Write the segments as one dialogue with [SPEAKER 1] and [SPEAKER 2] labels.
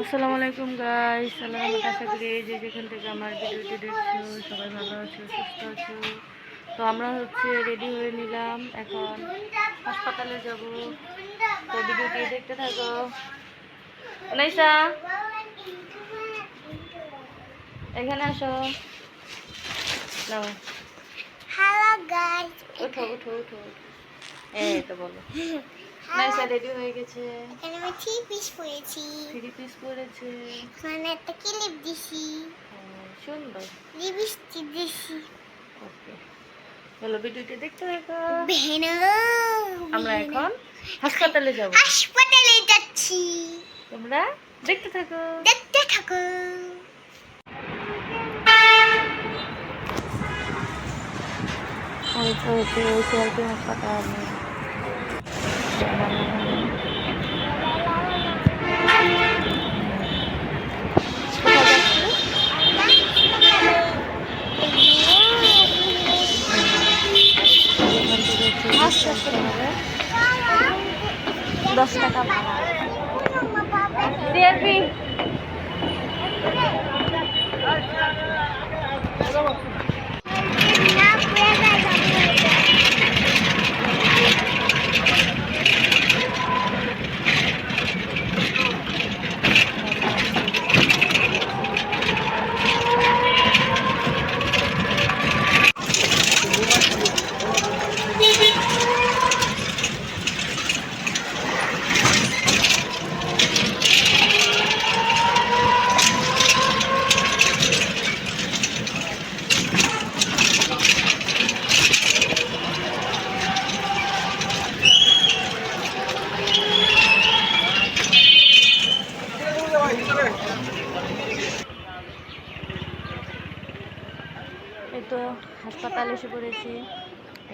[SPEAKER 1] আসসালামু আলাইকুম গাইস সালাম আশা করি যে যেখান থেকে আমার ভিডিওটি দেখছ সবাই ভালো আছো সুস্থ আছো। তো আমরা হচ্ছে রেডি হয়ে নিলাম এখন হাসপাতালে যাব। তো ভিডিওটি দেখতে থাকো। অনাইসা এখানে আসো। নাও।
[SPEAKER 2] হ্যালো গাইস
[SPEAKER 1] উঠো উঠো উঠো। এই তো বলো। নাইসা রেডি হয়ে গেছে।
[SPEAKER 2] এখানে আমি থ্রি পিস পরেছি
[SPEAKER 1] থ্রি পিস পরেছে
[SPEAKER 2] এখানে একটা ক্লিপ দিছি।
[SPEAKER 1] সুন্দর।
[SPEAKER 2] লিপস্টিক দিছি।
[SPEAKER 1] ওকে চলো ভিডিওটি দেখতে থাকো।
[SPEAKER 2] ভেনো
[SPEAKER 1] আমরা এখন হাসপাতালে যাব।
[SPEAKER 2] হাসপাতালে যাচ্ছি।
[SPEAKER 1] তোমরা দেখতে থাকো।
[SPEAKER 2] দেখতে থাকো।
[SPEAKER 1] হাসপাতাল কোথায় যাচ্ছি? এখান থেকে হচ্ছে আসতে হবে দশ টাকা। সিআরপি এই তো হাসপাতালে এসে পড়েছি।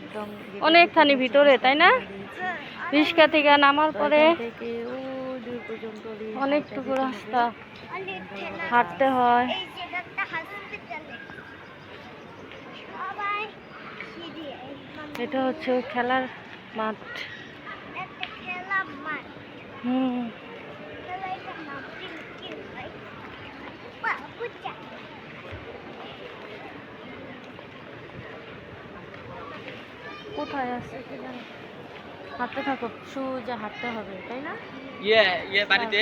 [SPEAKER 1] একদম অনেকখানি ভিতরে তাই না? রিক্সা থেকে নামার পরে অনেকটুকু রাস্তা। হাঁটতে হয়। এটা হচ্ছে খেলার মাঠ। হুম
[SPEAKER 2] খেলা এটা নাম কি কি ভাই বাবুচা
[SPEAKER 1] কোথায় আছে কি জানি হাঁটতে থাকো। সোজা হাঁটতে হবে তাই না?
[SPEAKER 3] ইয়ে ইয়ে বাড়িতে?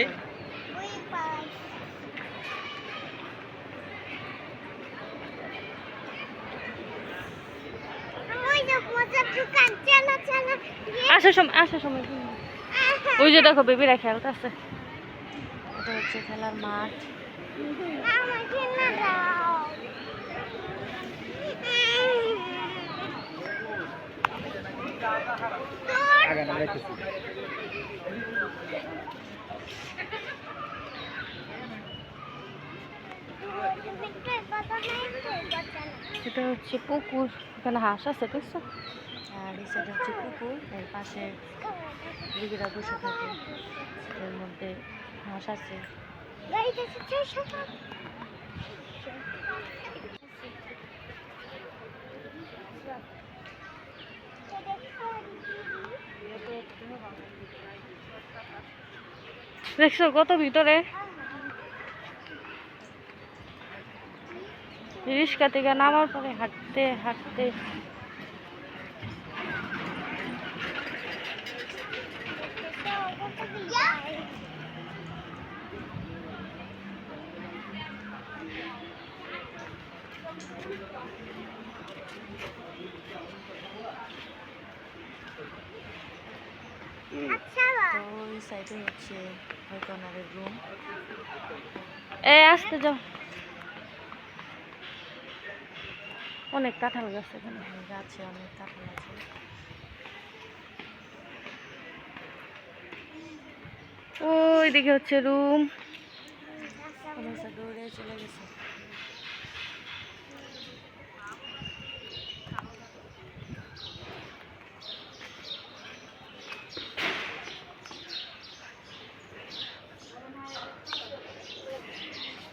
[SPEAKER 2] চলো
[SPEAKER 1] আসার সময় আসার সময় ওই যে দেখো বেবিরা খেলতেছে এটা হচ্ছে খেলার মাঠ।
[SPEAKER 2] আমার খেলা দাও
[SPEAKER 3] আগে না, দেখতেছি।
[SPEAKER 1] এটা হচ্ছে পুকুর, এখানে হাঁস আছে, দেখছ? আর এই সাইড হচ্ছে পুকুর, এর পাশে দিদিরা বসে থাকে। এর মধ্যে হাঁস আছে। দেখছ কত ভিতরে? রিস্কা থেকে নামার পরে হাঁটতে হাঁটতে
[SPEAKER 2] আচ্ছা
[SPEAKER 1] তো ওই সাইডে হচ্ছে হয়তো ওনাদের রুম এ আসতে যাও। অনেক কাঁঠাল গাছ এখানে। গাছে অনেক কাঁঠাল আছে ওই দিকে হচ্ছে রুম। দৌড়ে চলে গেছে।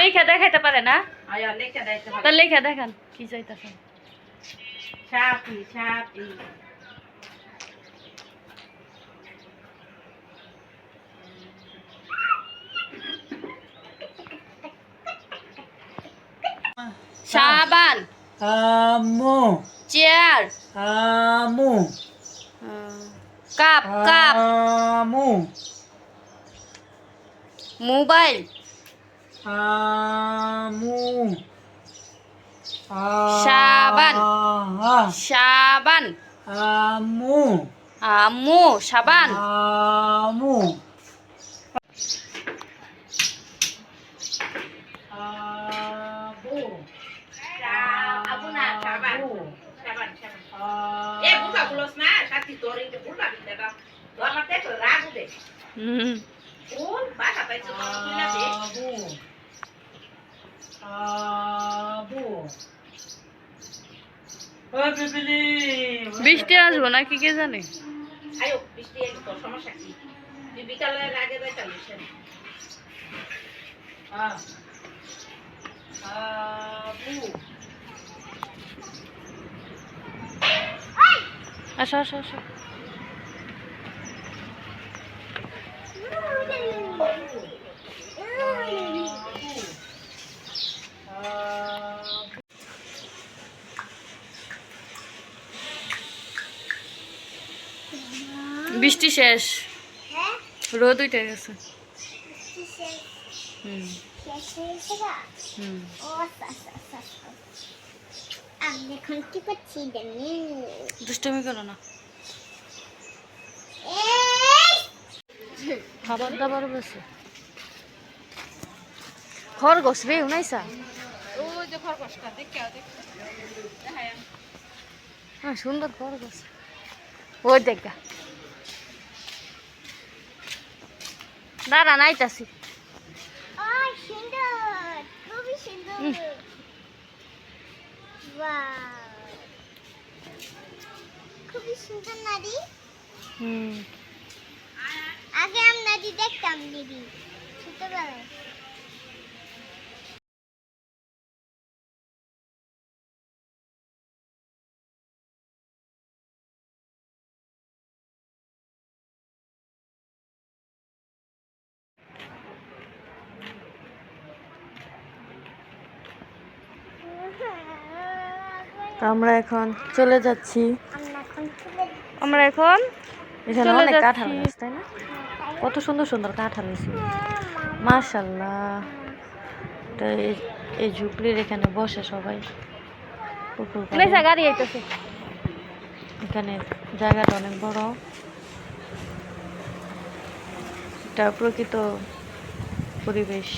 [SPEAKER 1] লিখে দেখাইতে পারে না? তো লিখে দেখান কি চাইতেছেন? সাবান।
[SPEAKER 3] আমু
[SPEAKER 1] চেয়ার।
[SPEAKER 3] আমু
[SPEAKER 1] কাপ কাপ।
[SPEAKER 3] আমু
[SPEAKER 1] মোবাইল।
[SPEAKER 3] আমু।
[SPEAKER 1] সাবান। সাবান।
[SPEAKER 3] আমু।
[SPEAKER 1] আম্মু সাবান।
[SPEAKER 3] আমু। আবু।
[SPEAKER 1] হুম
[SPEAKER 4] কোন বাসা পাইছো তোমার খুইলা দে।
[SPEAKER 3] আবু আবু ও পিপিলি
[SPEAKER 1] বৃষ্টি আসব নাকি কে জানে
[SPEAKER 4] আয়ো, বৃষ্টি এলো তোর সমস্যা কি? তুই বিকালে আগে যাইতে লিসেন।
[SPEAKER 3] আ
[SPEAKER 1] আসো আসো আসো বৃষ্টি শেষ।
[SPEAKER 2] হ্যাঁ?
[SPEAKER 1] রোদ উঠে গেছে।
[SPEAKER 2] আচ্ছা আচ্ছা আচ্ছা
[SPEAKER 1] দুষ্টমি করো না।
[SPEAKER 2] এই!
[SPEAKER 1] খাবার দাবার বেছে খরগোশ রে উনাইসা। হ্যাঁ সুন্দর খরগোশ। ওই দেখা দাঁড়া নাইতাছি
[SPEAKER 2] খুবই সুন্দর।
[SPEAKER 1] হুম।
[SPEAKER 2] খুবই সুন্দর নারী।
[SPEAKER 1] হুম।
[SPEAKER 2] আগে আমি নারী দেখতাম দিদি ছোটবেলায়।
[SPEAKER 1] তো আমরা এখন চলে যাচ্ছি।
[SPEAKER 2] আমরা এখন
[SPEAKER 1] এখন
[SPEAKER 5] অনেক। কাঁঠাল গাছ তাই না? কত সুন্দর সুন্দর কাঁঠাল হয়েছে মাশাল্লাহ তো এই- ঝুপড়ির এখানে বসে সবাই।
[SPEAKER 1] গাড়ি আইতেছে।
[SPEAKER 5] এখানে জায়গাটা অনেক বড়। এটা প্রকৃত পরিবেশ।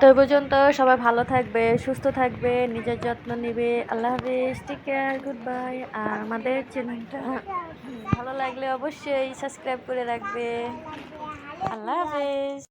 [SPEAKER 5] তো পর্যন্ত সবাই ভালো থাকবে, সুস্থ থাকবে, নিজের যত্ন নেবে। আল্লাহ হাফিজ টেক কেয়ার গুড বাই আর আমাদের চ্যানেলটা ভালো লাগলে অবশ্যই সাবস্ক্রাইব করে রাখবে। আল্লাহ হাফিজ।